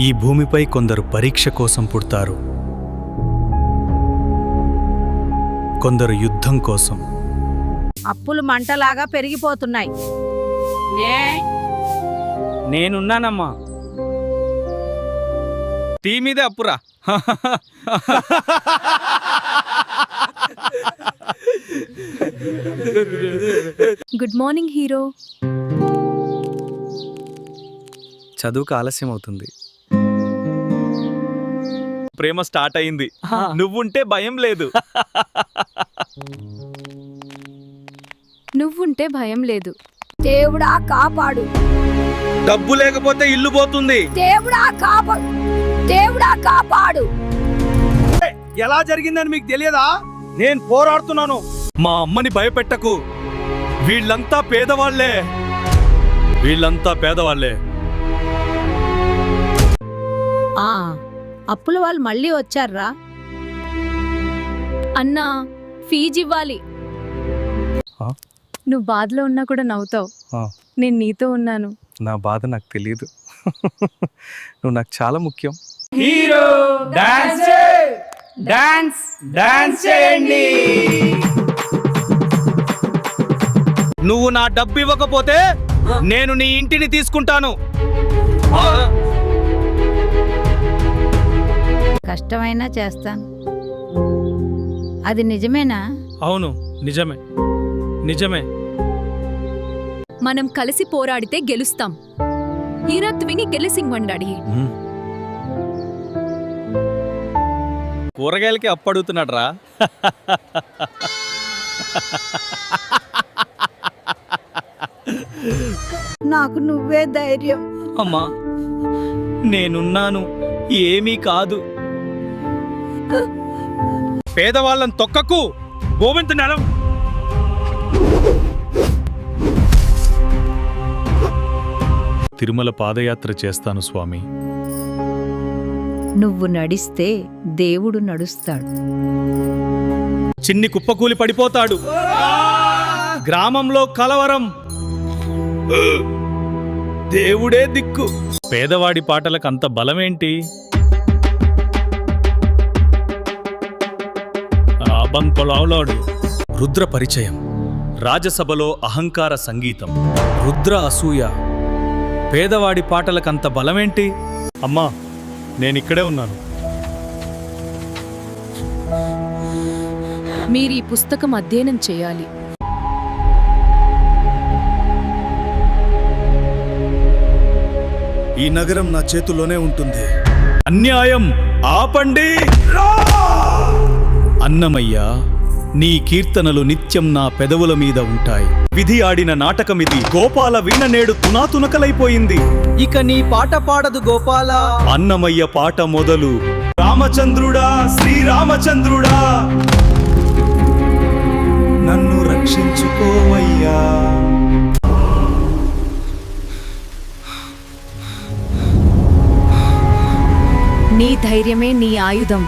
ఈ భూమిపై కొందరు పరీక్ష కోసం పుడతారు. కొందరు యుద్ధం కోసం. అప్పులు మంటలాగా పెరిగిపోతున్నాయి. నేనున్నానమ్మా. టీ మీదే అప్పురా. Good morning hero. చదువుకు ఆలస్యం అవుతుంది ప్రేమ స్టార్ట్ అయింది. నువ్వుంటే భయం లేదు. నువ్వుంటే భయం లేదు. దేవుడా కాపాడు. డబ్బు లేకపోతే ఇల్లు పోతుంది. దేవుడా కాపాడు దేవుడా కాపాడు. ఎలా జరిగిందని మీకు తెలియదా? నేను పోరాడుతున్నాను. మా అమ్మని భయపెట్టకు. వీళ్ళంతా పేదవాళ్ళే. వీళ్ళంతా పేదవాళ్ళే. ఆ. అప్పుల వాళ్ళు మళ్ళీ వచ్చారా? అన్నా ఫీజు ఇవ్వాలి. ఆ? నువ్వు బాధలో ఉన్నా కూడా నవ్వుతావు. ఆ. నేను నీతో ఉన్నాను. నా బాధ నాకు తెలియదు నువ్వు నాకు చాలా ముఖ్యం. హీరో డాన్స్ డాన్స్ డాన్స్ చేయండి. నువ్వు నా డబ్బు ఇవ్వకపోతే నేను నీ ఇంటిని తీసుకుంటాను. కష్టమైనా చేస్తాను. అది నిజమేనా? అవును నిజమే. నిజమే. మనం కలిసి పోరాడితే గెలుస్తాం. హీరత్విని గెలిసింగొండాడి కూరగాయలకి అప్పు అడుగుతున్నాడు రా నాకు నువ్వే ధైర్యం. అమ్మా నేనున్నాను ఏమీ కాదు. పేదవాళ్ళని తొక్కకు. గోవింద్ నెలం. తిరుమల పాదయాత్ర చేస్తాను స్వామి. నువ్వు నడిస్తే దేవుడు నడుస్తాడు. చిన్ని కుప్పకూలి పడిపోతాడు. గ్రామంలో కలవరం. దేవుడే దిక్కు. పేదవాడి పాటలకు అంత బలమేంటి? ఆ బంకొలావులాడు రుద్ర పరిచయం. రాజసభలో అహంకార సంగీతం. రుద్ర అసూయ. పేదవాడి పాటలకంత బలమేంటి? అమ్మా నేనిక్కడే ఉన్నాను. మీరు ఈ పుస్తకం అధ్యయనం చేయాలి. ఈ నగరం నా చేతుల్లోనే ఉంటుంది. అన్యాయం ఆపండి. అన్నమయ్య నీ కీర్తనలు నిత్యం నా పెదవుల మీద ఉంటాయి. విధి ఆడిన నాటకమిది గోపాల వీణ నేడు తునాతునకలైపోయింది. ఇక నీ పాట పాడదు గోపాల. అన్నమయ్య పాట మొదలు. రామచంద్రుడా శ్రీరామచంద్రుడా. నన్ను రక్షించుకోవయ్యా. నీ ధైర్యమే నీ ఆయుధం.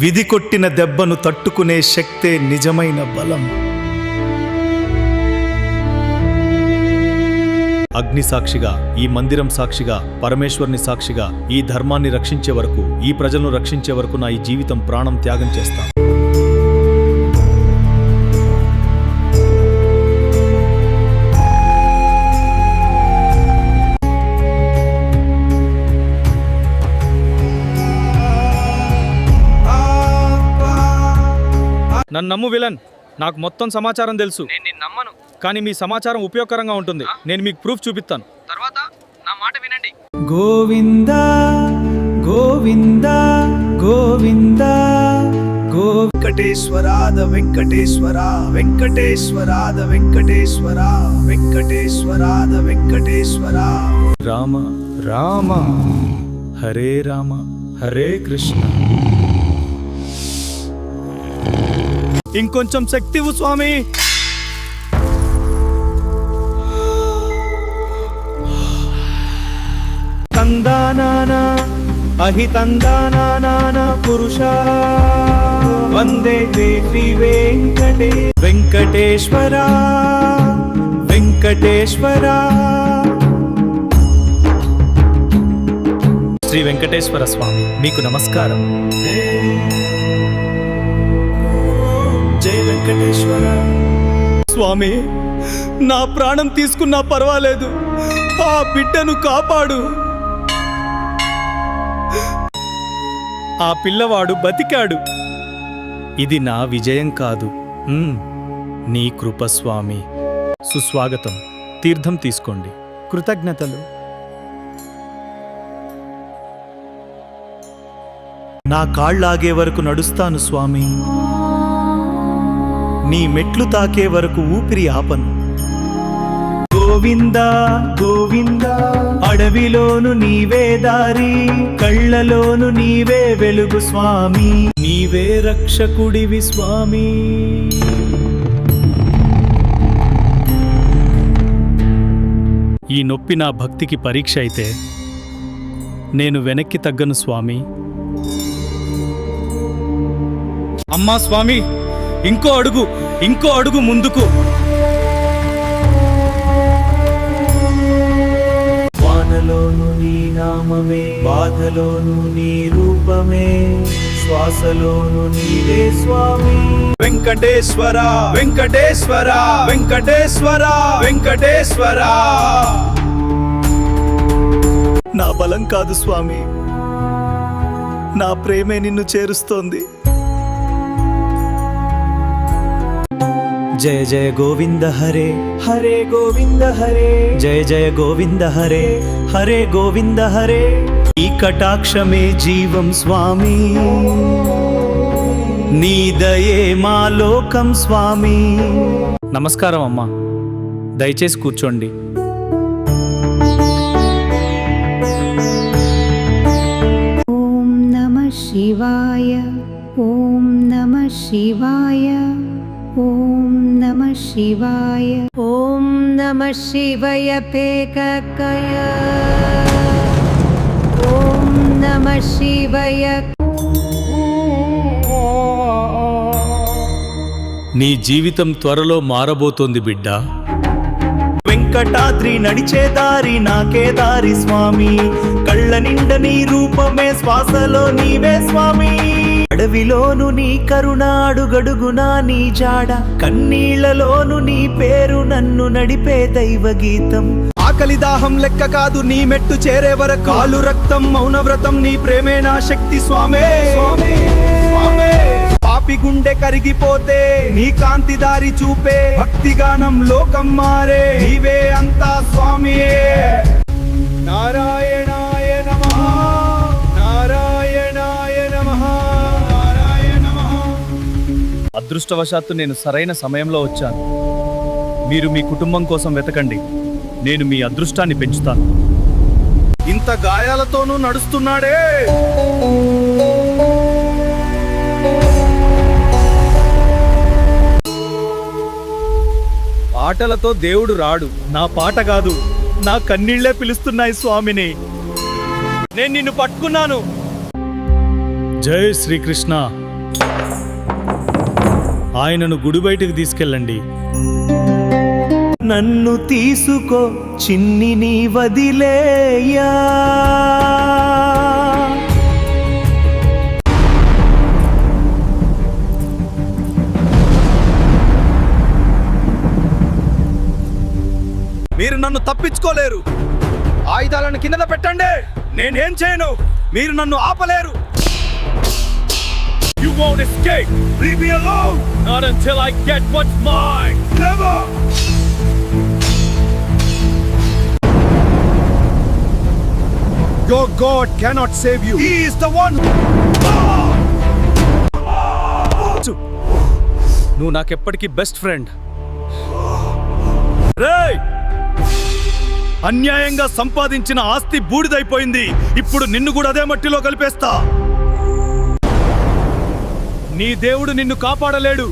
విధి కొట్టిన దెబ్బను తట్టుకునే శక్తే నిజమైన బలం. అగ్ని సాక్షిగా ఈ మందిరం సాక్షిగా పరమేశ్వర్ని సాక్షిగా ఈ ధర్మాన్ని రక్షించే వరకు ఈ ప్రజలను రక్షించే వరకు నా ఈ జీవితం ప్రాణం త్యాగం చేస్తాను నన్ను నమ్ము విలన్. నాకు మొత్తం సమాచారం తెలుసు. నేను నిన్ను నమ్మను. కానీ మీ సమాచారం ఉపయోగకరంగా ఉంటుంది. నేను మీకు ప్రూఫ్ చూపిస్తాను. తర్వాత నా మాట వినండి. గోవింద గోవింద గోవింద గో వెంకటేశ్వరాద వెంకటేశ్వర వెంకటేశ్వరాద వెంకటేశ్వర వెంకటేశ్వరాద వెంకటేశ్వర. రామ రామ. హరే రామ హరే కృష్ణ. ఇంకొంచెం శక్తి ఇవ్వు స్వామి. తందానాన అహితందానాన పురుష. వందే శ్రీ వెంకటే. వెంకటేశ్వర వెంకటేశ్వర. శ్రీ వెంకటేశ్వర స్వామి మీకు నమస్కారం. వెంకటేశ్వర. స్వామి నా ప్రాణం తీసుకున్నా పర్వాలేదు. ఆ బిడ్డను కాపాడు. ఆ పిల్లవాడు బతికాడు. ఇది నా విజయం కాదు. నీ కృప స్వామి. సుస్వాగతం. తీర్థం తీసుకోండి. కృతజ్ఞతలు. నా కాళ్ళాగే వరకు నడుస్తాను స్వామి. నీ మెట్లు తాకే వరకు ఊపిరి ఆపను. గోవింద గోవింద అడవిలోను నీవే దారి కళ్ళలోను నీవే వెలుగు స్వామి నీవే రక్షకుడివి స్వామి. ఈ నొప్పి నా భక్తికి పరీక్ష అయితే నేను వెనక్కి తగ్గను స్వామి. అమ్మా స్వామి ఇంకో అడుగు ఇంకో అడుగు ముందుకు. వానలోను నీ నామమే బాధలోను నీ రూపమే శ్వాసలోను నీవే స్వామి. వెంకటేశ్వర వెంకటేశ్వర వెంకటేశ్వర వెంకటేశ్వర. నా బలం కాదు స్వామి. నా ప్రేమే నిన్ను చేరుస్తోంది. జయ జయ గోవింద హరే. హరే గోవింద హరే. జయ జయ గోవింద హరే. హరే గోవింద హరే. ఈ కటాక్షమే జీవం స్వామి. నీ దయే మా లోకం స్వామి. నమస్కారం అమ్మా. దయచేసి కూర్చోండి. ఓం నమ శివాయ. ఓం నమ శివాయ. ఓం నమ శివాయ. ఓం నమ శివయ పేకకయ ఓం నమ శివయ. నీ జీవితం త్వరలో మారబోతోంది బిడ్డ. వెంకటాద్రి నడిచే దారి నాకే దారి స్వామి. కళ్ళ నిండ నీ రూపమే శ్వాసలో నీవే స్వామి. అడవిలోను నీ కరుణాడుగడుగునా నీ జాడ. కన్నీళ్ళలోను నీ పేరు నన్ను నడిపే దైవ గీతం ఆకలి దాహం లెక్క కాదు నీ మెట్టు చేరే వరకు. కాలు రక్తం మౌన వ్రతం నీ ప్రేమే నా శక్తి స్వామే. స్వామే పాపి గుండె కరిగిపోతే నీ కాంతి దారి చూపే భక్తి గానం లోకం మారే. నీవే అంతా స్వామియే. నారాయణ అదృష్టవశాత్తు నేను సరైన సమయంలో వచ్చాను. మీరు మీ కుటుంబం కోసం వెతకండి. నేను మీ అదృష్టాన్ని పెంచుతాను. ఇంత గాయాలతోనూ నడుస్తున్నాడే! పాటలతో దేవుడు రాడు. నా పాట కాదు. నా కన్నీళ్ళే పిలుస్తున్నాయి స్వామిని. నేను నిన్ను పట్టుకున్నాను. జై శ్రీకృష్ణ. ఆయనను గుడి బయటికి తీసుకెళ్ళండి. నన్ను తీసుకో చిన్ని నీ వదిలేయా. మీరు నన్ను తప్పించుకోలేరు. ఆయుధాలను కింద పెట్టండి. నేనేం చేయను. మీరు నన్ను ఆపలేరు. You won't escape. Leave me alone. Not until I get what's mine. Never. Your God cannot save you. He is the one. నువ్వు నాకెప్పటికీ బెస్ట్ ఫ్రెండ్ రేయ్ అన్యాయంగా సంపాదించిన ఆస్తి బూడిదైపోయింది ఇప్పుడు నిన్ను కూడా అదే మట్టిలో కలిపేస్తా నీ దేవుడు నిన్ను కాపాడలేడు.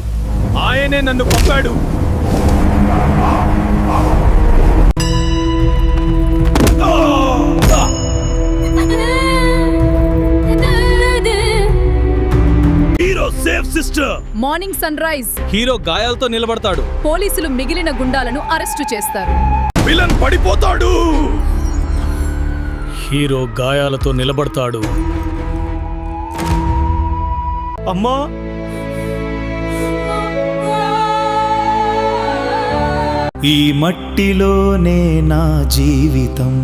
ఆయనే నన్ను పంపాడు. Hero safe sister. Morning sunrise hero గాయాలతో నిలబడతాడు. పోలీసులు మిగిలిన గుండాలను అరెస్టు చేస్తారు. విలన్ పడిపోతాడు. హీరో గాయాలతో నిలబడతాడు. అమ్మా. ఈ మట్టిలోనే నా జీవితం.